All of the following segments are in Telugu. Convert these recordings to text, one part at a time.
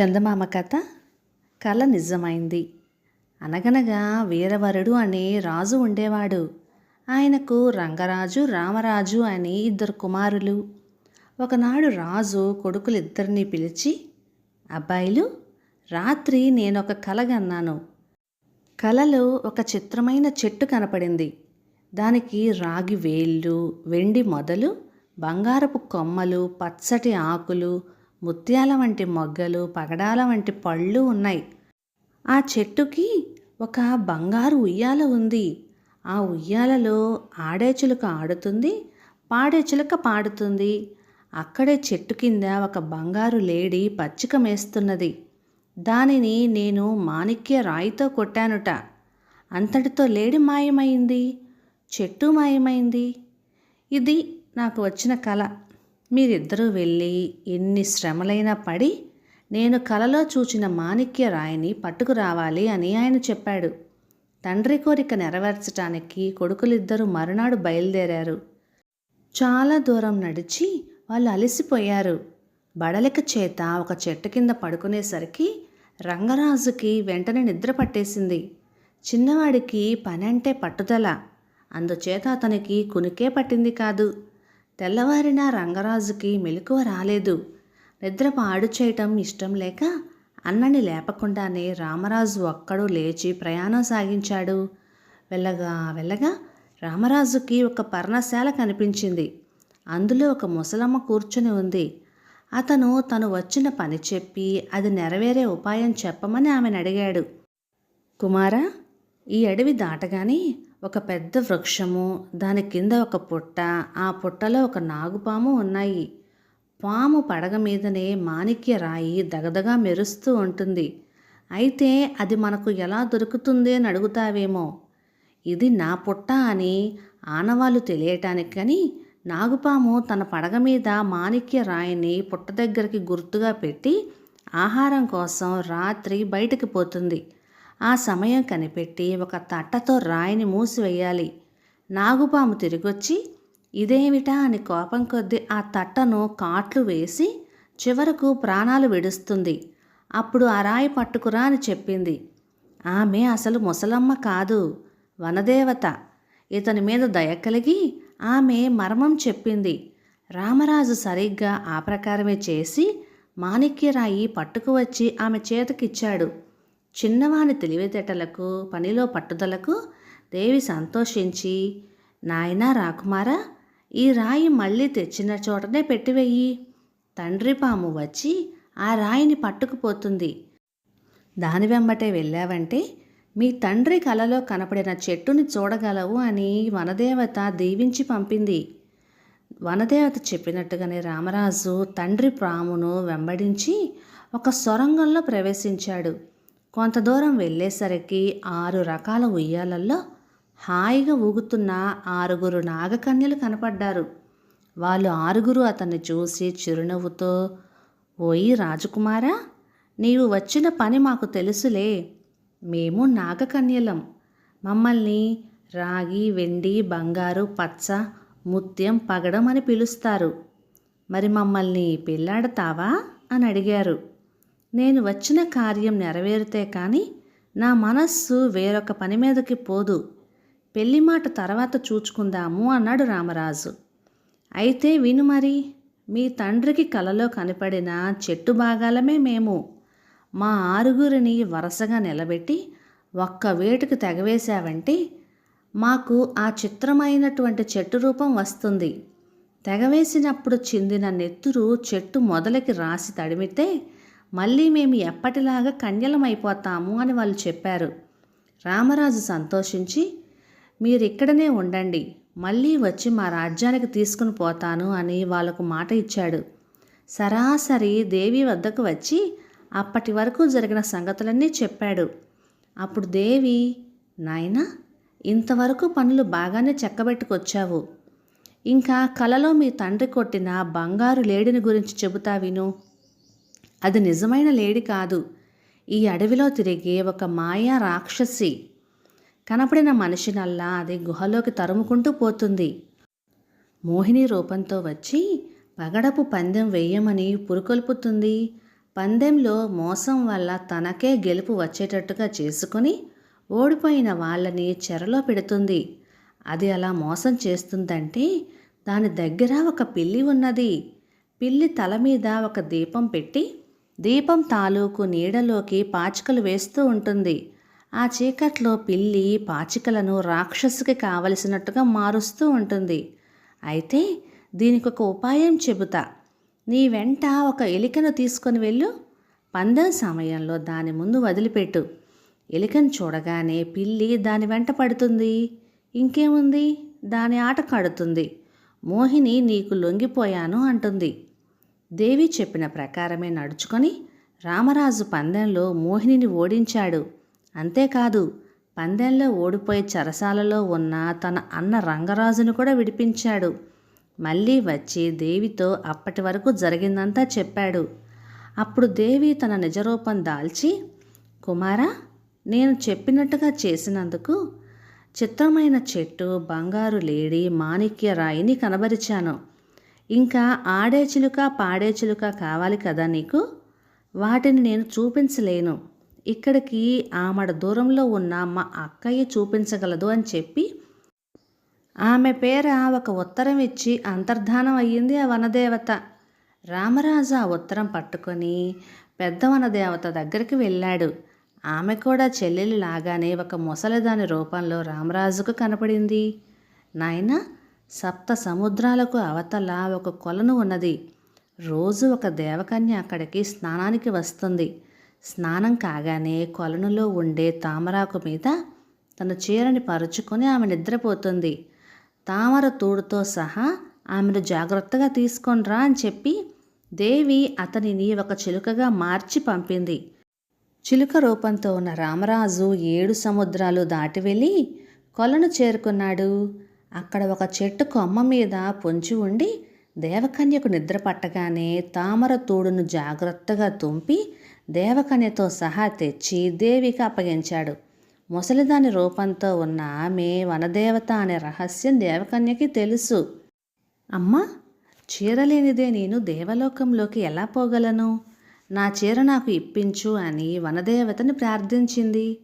చందమామ కథ కల నిజమైంది. అనగనగా వీరవరుడు అనే రాజు ఉండేవాడు. ఆయనకు రంగరాజు రామరాజు అని ఇద్దరు కుమారులు. ఒకనాడు రాజు కొడుకులిద్దరినీ పిలిచి అబ్బాయిలు రాత్రి నేను ఒక కలగన్నాను కలలో ఒక చిత్రమైన చెట్టు కనపడింది. దానికి రాగి వేళ్ళు వెండి మొదలు బంగారపు కొమ్మలు పచ్చటి ఆకులు ముత్యాల వంటి మొగ్గలు పగడాల వంటి పళ్ళు ఉన్నాయి. ఆ చెట్టుకి ఒక బంగారు ఉయ్యాల ఉంది. ఆ ఉయ్యాలలో ఆడే చిలుక ఆడుతుంది పాడే చిలుక పాడుతుంది. అక్కడే చెట్టు కింద ఒక బంగారు లేడి పచ్చిక మేస్తున్నది. దానిని నేను మాణిక్య రాయితో కొట్టానుట. అంతటితో లేడి మాయమైంది చెట్టు మాయమైంది. ఇది నాకు వచ్చిన కళ మీరిద్దరూ వెళ్ళి ఎన్ని శ్రమలైనా పడి నేను కలలో చూచిన మాణిక్య రాయిని పట్టుకురావాలి అని ఆయన చెప్పాడు. తండ్రి కోరిక నెరవేర్చటానికి కొడుకులిద్దరూ మరునాడు బయలుదేరారు. చాలా దూరం నడిచి వాళ్ళు అలసిపోయారు. బడలిక చేత ఒక చెట్టు కింద పడుకునేసరికి రంగరాజుకి వెంటనే నిద్ర పట్టేసింది. చిన్నవాడికి పని అంటే పట్టుదల అందుచేత అతనికి కునికే పట్టింది కాదు. తెల్లవారిన రంగరాజుకి మెలకువ రాలేదు. నిద్ర పాడు చేయటం ఇష్టం లేక అన్నని లేపకుండానే రామరాజు ఒక్కడు లేచి ప్రయాణం సాగించాడు. వెళ్ళగా వెళ్ళగా రామరాజుకి ఒక పర్ణశాల కనిపించింది. అందులో ఒక ముసలమ్మ కూర్చుని ఉంది. అతను తను వచ్చిన పని చెప్పి అది నెరవేరే ఉపాయం చెప్పమని ఆమెను అడిగాడు కుమారా ఈ అడవి దాటగానే ఒక పెద్ద వృక్షము దాని కింద ఒక పుట్ట ఆ పుట్టలో ఒక నాగుపాము ఉన్నాయి. పాము పడగ మీదనే మాణిక్య రాయి దగదగా మెరుస్తూ ఉంటుంది. అయితే అది మనకు ఎలా దొరుకుతుంది అని అడుగుతావేమో? ఇది నా పుట్ట అని ఆనవాళ్ళు తెలియటానికి కానీ నాగుపాము తన పడగ మీద మాణిక్య రాయిని పుట్ట దగ్గరికి గుర్తుగా పెట్టి ఆహారం కోసం రాత్రి బయటికి పోతుంది. ఆ సమయం కనిపెట్టి ఒక తట్టతో రాయిని మూసివేయాలి. నాగుపాము తిరిగొచ్చి ఇదేమిటా? అని కోపం కొద్దీ ఆ తట్టను కాట్లు వేసి చివరకు ప్రాణాలు విడుస్తుంది. అప్పుడు ఆ రాయి పట్టుకురా అని చెప్పింది. ఆమె అసలు ముసలమ్మ కాదు వనదేవత. ఇతని మీద దయ కలిగి ఆమె మర్మం చెప్పింది. రామరాజు సరిగ్గా ఆ ప్రకారమే చేసి మాణిక్యరాయి పట్టుకువచ్చి ఆమె చేతకిచ్చాడు. చిన్నవాని తెలివితేటలకు పనిలో పట్టుదలకు దేవి సంతోషించి నాయనా రాకుమారా ఈ రాయి మళ్ళీ తెచ్చిన చోటనే పెట్టివెయ్యి తండ్రి పాము వచ్చి ఆ రాయిని పట్టుకుపోతుంది. దాని వెంబటే వెళ్ళావంటే మీ తండ్రి కలలో కనపడిన చెట్టుని చూడగలవు అని వనదేవత దీవించి పంపింది. వనదేవత చెప్పినట్టుగానే రామరాజు తండ్రి ప్రామును వెంబడించి ఒక సొరంగంలో ప్రవేశించాడు. కొంత దూరం వెళ్ళేసరికి ఆరు రకాల ఉయ్యాలల్లో హాయిగా ఊగుతున్న ఆరుగురు నాగకన్యలు కనపడ్డారు. వాళ్ళు ఆరుగురు అతన్ని చూసి చిరునవ్వుతో ఓయి రాజకుమారా నీవు వచ్చిన పని మాకు తెలుసులే. మేము నాగకన్యలం. మమ్మల్ని రాగి వెండి బంగారు పచ్చ ముత్యం పగడం అని పిలుస్తారు. మరి మమ్మల్ని పెళ్ళాడతావా? అని అడిగారు. నేను వచ్చిన కార్యం నెరవేరితే కానీ నా మనస్సు వేరొక పని మీదకి పోదు. పెళ్ళి మాట తర్వాత చూచుకుందాము అన్నాడు రామరాజు. అయితే విను మరి మీ తండ్రికి కలలో కనపడిన చెట్టు భాగాలమే మేము. మా ఆరుగురిని వరుసగా నిలబెట్టి ఒక్క వేటుకు తెగవేశావంటే మాకు ఆ చిత్రమైనటువంటి చెట్టు రూపం వస్తుంది. తెగవేసినప్పుడు చిందిన నెత్తురు చెట్టు మొదలకి రాసి తడిమితే మళ్ళీ మేము ఎప్పటిలాగా కన్యలమైపోతాము అని వాళ్ళు చెప్పారు. రామరాజు సంతోషించి మీరు ఇక్కడనే ఉండండి. మళ్ళీ వచ్చి మా రాజ్యానికి తీసుకుని పోతాను అని వాళ్ళకు మాట ఇచ్చాడు. సరాసరి దేవి వద్దకు వచ్చి అప్పటి వరకు జరిగిన సంగతులన్నీ చెప్పాడు. అప్పుడు దేవి నాయనా ఇంతవరకు పనులు బాగానే చెక్కబెట్టుకొచ్చావు. ఇంకా కలలో మీ తండ్రి కొట్టిన బంగారు లేడిని గురించి చెబుతా విను. అది నిజమైన లేడి కాదు. ఈ అడవిలో తిరిగే ఒక మాయా రాక్షసి కనపడిన మనిషినల్లా అది గుహలోకి తరుముకుంటూ పోతుంది. మోహిని రూపంతో వచ్చి పగడపు పందెం వేయమని పురుకొల్పుతుంది. పందెంలో మోసం వల్ల తనకే గెలుపు వచ్చేటట్టుగా చేసుకుని ఓడిపోయిన వాళ్ళని చెరలో పెడుతుంది. అది అలా మోసం చేస్తుందంటే దాని దగ్గర ఒక పిల్లి ఉన్నది. పిల్లి తల మీద ఒక దీపం పెట్టి దీపం తాలూకు నీడలోకి పాచికలు వేస్తూ ఉంటుంది. ఆ చీకట్లో పిల్లి పాచికలను రాక్షసుకి కావలసినట్టుగా మారుస్తూ ఉంటుంది. అయితే దీనికి ఒక ఉపాయం చెబుతా. నీ వెంట ఒక ఎలికను తీసుకొని వెళ్ళు. పందెం సమయంలో దాని ముందు వదిలిపెట్టు. ఎలికను చూడగానే పిల్లి దాని వెంట పడుతుంది. ఇంకేముంది? దాని ఆట కడుతుంది. మోహిని నీకు లొంగిపోయాను అంటుంది. దేవి చెప్పిన ప్రకారమే నడుచుకొని రామరాజు పందెంలో మోహినిని ఓడించాడు. అంతేకాదు పందెంలో ఓడిపోయి చెరసాలలో ఉన్న తన అన్న రంగరాజును కూడా విడిపించాడు. మళ్ళీ వచ్చి దేవితో అప్పటి వరకు జరిగిందంతా చెప్పాడు. అప్పుడు దేవి తన నిజరూపం దాల్చి కుమారా నేను చెప్పినట్టుగా చేసినందుకు చిత్రమైన చెట్టు బంగారు లేడి మాణిక్య రాయిని కనబరిచాను. ఇంకా ఆడే చిలుక పాడే చిలుక కావాలి కదా నీకు? వాటిని నేను చూపించలేను. ఇక్కడికి ఆమడ దూరంలో ఉన్న మా అక్కయ్య చూపించగలదు అని చెప్పి ఆమె పేర ఒక ఉత్తరం ఇచ్చి అంతర్ధానం అయ్యింది ఆ వనదేవత. రామరాజు ఆ ఉత్తరం పట్టుకొని పెద్ద వనదేవత దగ్గరికి వెళ్ళాడు. ఆమె కూడా చెల్లెలు లాగానే ఒక ముసలిదాని రూపంలో రామరాజుకు కనపడింది. నాయనా సప్త సముద్రాలకు అవతల ఒక కొలను ఉన్నది. రోజు ఒక దేవకన్య అక్కడికి స్నానానికి వస్తుంది. స్నానం కాగానే కొలనులో ఉండే తామరాకు మీద తన చీరని పరుచుకొని ఆమె నిద్రపోతుంది. తామర తూడుతో సహా ఆమెను జాగ్రత్తగా తీసుకొనిరా అని చెప్పి దేవి అతనిని ఒక చిలుకగా మార్చి పంపింది. చిలుక రూపంతో ఉన్న రామరాజు ఏడు సముద్రాలు దాటి వెళ్ళి కొలను చేరుకున్నాడు. అక్కడ ఒక చెట్టు కొమ్మ మీద పొంచి ఉండి దేవకన్యకు నిద్ర పట్టగానే తామర తూడును జాగ్రత్తగా తుంపి దేవకన్యతో సహా తెచ్చి దేవికి అప్పగించాడు. ముసలిదాని రూపంతో ఉన్న ఆమె వనదేవత అనే రహస్యం దేవకన్యకి తెలుసు. అమ్మా చీరలేనిదే నేను దేవలోకంలోకి ఎలా పోగలను? నా చీర నాకు ఇప్పించు అని వనదేవతని ప్రార్థించింది.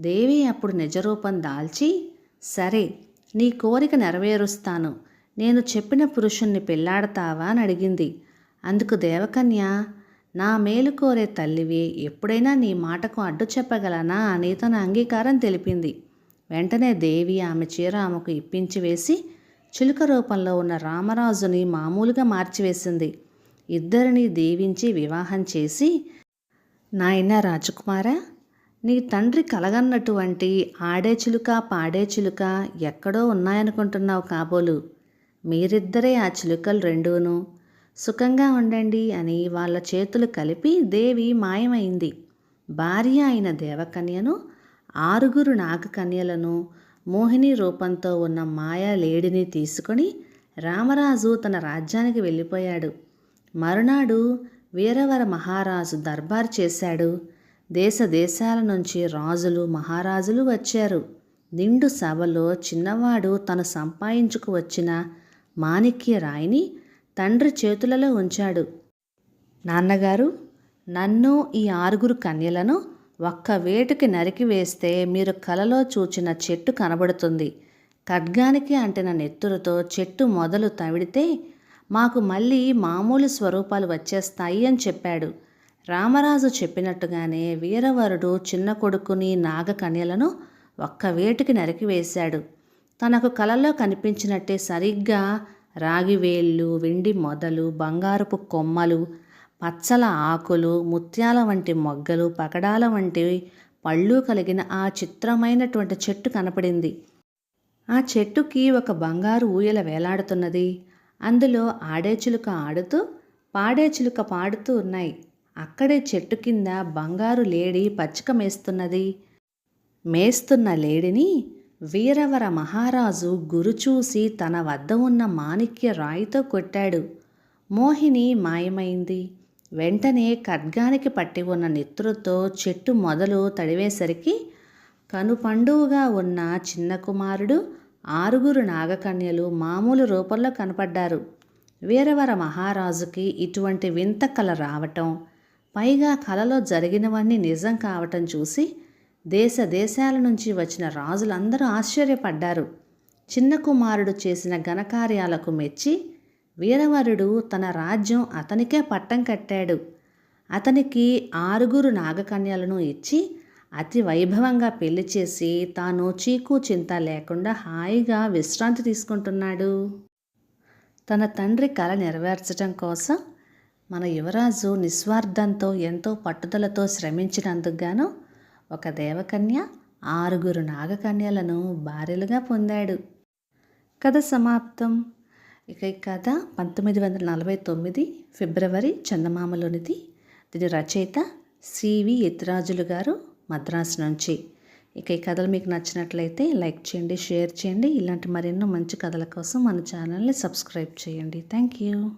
దేవి అప్పుడు నిజరూపం దాల్చి సరే నీ కోరిక నెరవేరుస్తాను. నేను చెప్పిన పురుషుణ్ణి పెళ్ళాడతావా అని అడిగింది. అందుకు దేవకన్య నా మేలు కోరే తల్లివి ఎప్పుడైనా నీ మాటకు అడ్డు చెప్పగలనా అని తన అంగీకారం తెలిపింది. వెంటనే దేవి ఆమె చీర ఆమెకు ఇప్పించి వేసి చిలుక రూపంలో ఉన్న రామరాజుని మామూలుగా మార్చివేసింది. ఇద్దరిని దీవించి వివాహం చేసి నాయన రాజకుమారా నీ తండ్రి కలగన్నటువంటి ఆడే చిలుక పాడే చిలుక ఎక్కడో ఉన్నాయనుకుంటున్నావు కాబోలు. మీరిద్దరే ఆ చిలుకలు రెండూను. సుఖంగా ఉండండి అని వాళ్ళ చేతులు కలిపి దేవి మాయమైంది. భార్య అయిన దేవకన్యను ఆరుగురు నాగకన్యలను మోహిని రూపంతో ఉన్న మాయా లేడిని తీసుకొని రామరాజు తన రాజ్యానికి వెళ్ళిపోయాడు. మరునాడు వీరవర మహారాజు దర్బార్ చేశాడు. దేశ దేశాల నుంచి రాజులు మహారాజులు వచ్చారు. నిండు సభలో చిన్నవాడు తను సంపాదించుకు వచ్చిన మాణిక్య రాయిని తండ్రి చేతులలో ఉంచాడు. నాన్నగారు నన్ను ఈ ఆరుగురు కన్యలను ఒక్క వేటుకి నరికి వేస్తే మీరు కలలో చూచిన చెట్టు కనబడుతుంది. ఖడ్గానికి అంటిన నెత్తులతో చెట్టు మొదలు తవిడితే మాకు మళ్ళీ మామూలు స్వరూపాలు వచ్చేస్తాయి అని చెప్పాడు. రామరాజు చెప్పినట్టుగానే వీరవరుడు చిన్న కొడుకుని నాగకన్యలను ఒక్క వేటికి నరికివేశాడు తనకు కలలో కనిపించినట్టే సరిగ్గా రాగివేళ్ళు వెండి మొదలు బంగారపు కొమ్మలు పచ్చల ఆకులు ముత్యాల వంటి మొగ్గలు పకడాల వంటి పళ్ళు కలిగిన ఆ చిత్రమైనటువంటి చెట్టు కనపడింది. ఆ చెట్టుకి ఒక బంగారు ఊయల వేలాడుతున్నది. అందులో ఆడే చిలుక ఆడుతూ పాడే చిలుక పాడుతూ ఉన్నాయి. అక్కడే చెట్టు కింద బంగారు లేడి పచ్చిక మేస్తున్నది మేస్తున్న లేడిని వీరవర మహారాజు గురు చూసి తన వద్ద ఉన్న మాణిక్య రాయితో కొట్టాడు. మోహిని మాయమైంది. వెంటనే ఖడ్గానికి పట్టి ఉన్న నెత్తురుతో చెట్టు మొదలు తడివేసరికి కనుపండువుగా ఉన్న చిన్న కుమారుడు ఆరుగురు నాగకన్యలు మామూలు రూపంలో కనపడ్డారు. వీరవర మహారాజుకి ఇటువంటి వింత కల రావటం పైగా కలలో జరిగినవన్నీ నిజం కావటం చూసి దేశ దేశాల నుంచి వచ్చిన రాజులందరూ ఆశ్చర్యపడ్డారు. చిన్న కుమారుడు చేసిన ఘనకార్యాలకు మెచ్చి వీరవరుడు తన రాజ్యం అతనికే పట్టం కట్టాడు. అతనికి ఆరుగురు నాగకన్యలను ఇచ్చి అతి వైభవంగా పెళ్ళి చేసి తాను చీకు చింత లేకుండా హాయిగా విశ్రాంతి తీసుకుంటున్నాడు. తన తండ్రి కళ నెరవేర్చడం కోసం మన యువరాజు నిస్వార్థంతో ఎంతో పట్టుదలతో శ్రమించినందుకు గాను ఒక దేవకన్య ఆరుగురు నాగకన్యలను భార్యలుగా పొందాడు. కథ సమాప్తం. ఇక ఈ కథ పంతొమ్మిది వందల నలభై తొమ్మిది ఫిబ్రవరి చందమామలోనిది. దీని రచయిత సివి యతిరాజులు గారు మద్రాసు నుంచి. ఇక ఈ కథలు మీకు నచ్చినట్లయితే లైక్ చేయండి షేర్ చేయండి. ఇలాంటి మరెన్నో మంచి కథల కోసం మన ఛానల్ని సబ్స్క్రైబ్ చేయండి. Thank you.